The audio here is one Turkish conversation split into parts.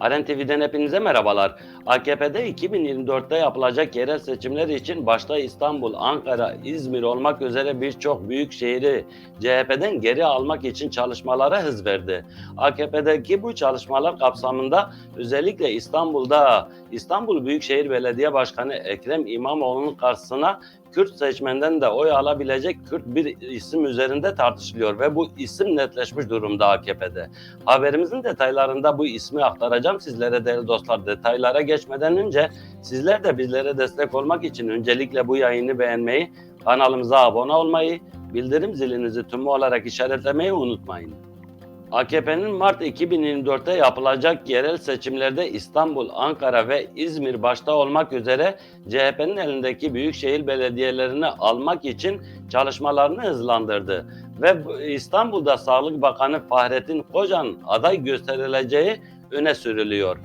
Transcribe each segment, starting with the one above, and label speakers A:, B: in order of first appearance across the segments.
A: Aren TV'den hepinize merhabalar. AKP'de 2024'te yapılacak yerel seçimler için başta İstanbul, Ankara, İzmir olmak üzere birçok büyük şehri CHP'den geri almak için çalışmalara hız verdi. AKP'deki bu çalışmalar kapsamında özellikle İstanbul'da İstanbul Büyükşehir Belediye Başkanı Ekrem İmamoğlu'nun karşısına Kürt seçmenden de oy alabilecek Kürt bir isim üzerinde tartışılıyor ve bu isim netleşmiş durumda AKP'de. Haberimizin detaylarında bu ismi aktaracağım sizlere değerli dostlar. Detaylara geçmeden önce sizler de bizlere destek olmak için öncelikle bu yayını beğenmeyi, kanalımıza abone olmayı, bildirim zilinizi tümü olarak işaretlemeyi unutmayın. AKP'nin Mart 2024'te yapılacak yerel seçimlerde İstanbul, Ankara ve İzmir başta olmak üzere CHP'nin elindeki büyükşehir belediyelerini almak için çalışmalarını hızlandırdı. Ve bu- İstanbul'da Sağlık Bakanı Fahrettin Kocan aday gösterileceği öne sürülüyor.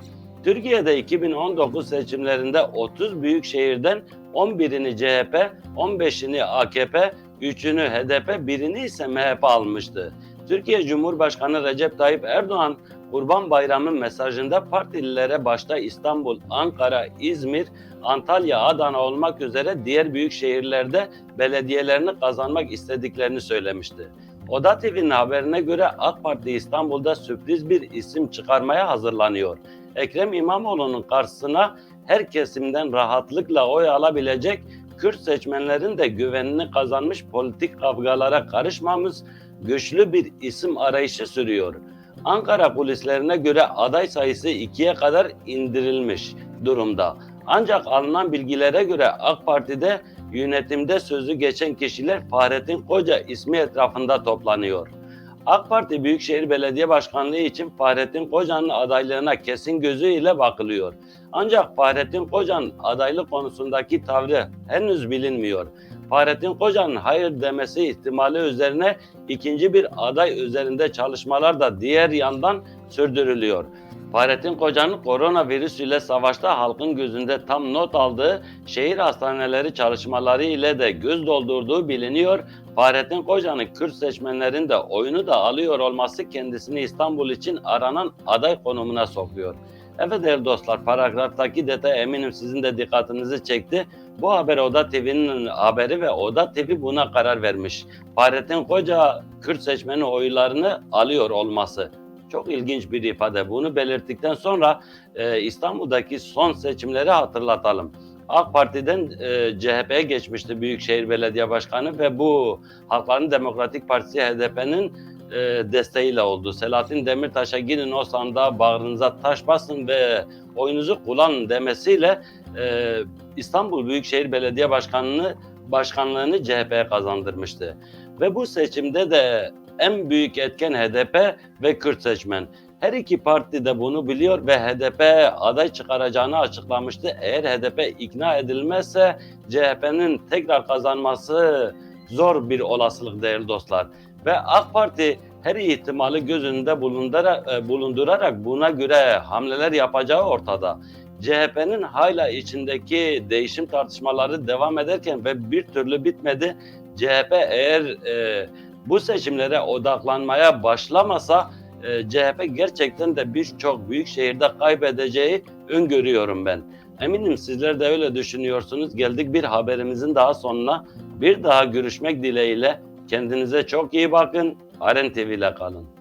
A: Türkiye'de 2019 seçimlerinde 30 büyük şehirden 11'ini CHP, 15'ini AKP, 3'ünü HDP, birini ise MHP almıştı. Türkiye Cumhurbaşkanı Recep Tayyip Erdoğan Kurban Bayramı mesajında partililere başta İstanbul, Ankara, İzmir, Antalya, Adana olmak üzere diğer büyük şehirlerde belediyelerini kazanmak istediklerini söylemişti. Oda TV'nin haberine göre AK Parti İstanbul'da sürpriz bir isim çıkarmaya hazırlanıyor. Ekrem İmamoğlu'nun karşısına her kesimden rahatlıkla oy alabilecek Kürt seçmenlerin de güvenini kazanmış politik kavgalara karışmamız güçlü bir isim arayışı sürüyor. Ankara polislerine göre aday sayısı ikiye kadar indirilmiş durumda. Ancak alınan bilgilere göre AK Parti'de yönetimde sözü geçen kişiler Fahrettin Koca ismi etrafında toplanıyor. AK Parti Büyükşehir Belediye Başkanlığı için Fahrettin Koca'nın adaylığına kesin gözüyle bakılıyor. Ancak Fahrettin Koca'nın adaylık konusundaki tavrı henüz bilinmiyor. Fahrettin Koca'nın hayır demesi ihtimali üzerine ikinci bir aday üzerinde çalışmalar da diğer yandan sürdürülüyor. Fahrettin Koca'nın koronavirüs ile savaşta halkın gözünde tam not aldığı şehir hastaneleri çalışmaları ile de göz doldurduğu biliniyor. Fahrettin Koca'nın Kürt seçmenlerin de oyunu da alıyor olması kendisini İstanbul için aranan aday konumuna sokuyor. Evet değerli dostlar paragraftaki detay eminim sizin de dikkatinizi çekti. Bu haber Oda TV'nin haberi ve Oda TV buna karar vermiş. Fahrettin Koca Kürt seçmeni oylarını alıyor olması. Çok ilginç bir ifade. Bunu belirttikten sonra e, İstanbul'daki son seçimleri hatırlatalım. AK Parti'den e, CHP'ye geçmişti Büyükşehir Belediye Başkanı ve bu Halkların Demokratik Partisi HDP'nin e, desteğiyle oldu. Selahattin Demirtaş'a gidin o sandığa bağrınıza taş basın ve oyunuzu kullanın demesiyle e, İstanbul Büyükşehir Belediye Başkanlığı başkanlığını CHP'ye kazandırmıştı. Ve bu seçimde de en büyük etken HDP ve Kürt seçmen. Her iki parti de bunu biliyor ve HDP aday çıkaracağını açıklamıştı. Eğer HDP ikna edilmezse CHP'nin tekrar kazanması zor bir olasılık değerli dostlar. Ve AK Parti her ihtimali göz önünde e, bulundurarak buna göre hamleler yapacağı ortada. CHP'nin hala içindeki değişim tartışmaları devam ederken ve bir türlü bitmedi. CHP eğer e, bu seçimlere odaklanmaya başlamasa e, CHP gerçekten de birçok büyük şehirde kaybedeceği öngörüyorum ben. Eminim sizler de öyle düşünüyorsunuz. Geldik bir haberimizin daha sonuna. Bir daha görüşmek dileğiyle kendinize çok iyi bakın. Aren TV ile kalın.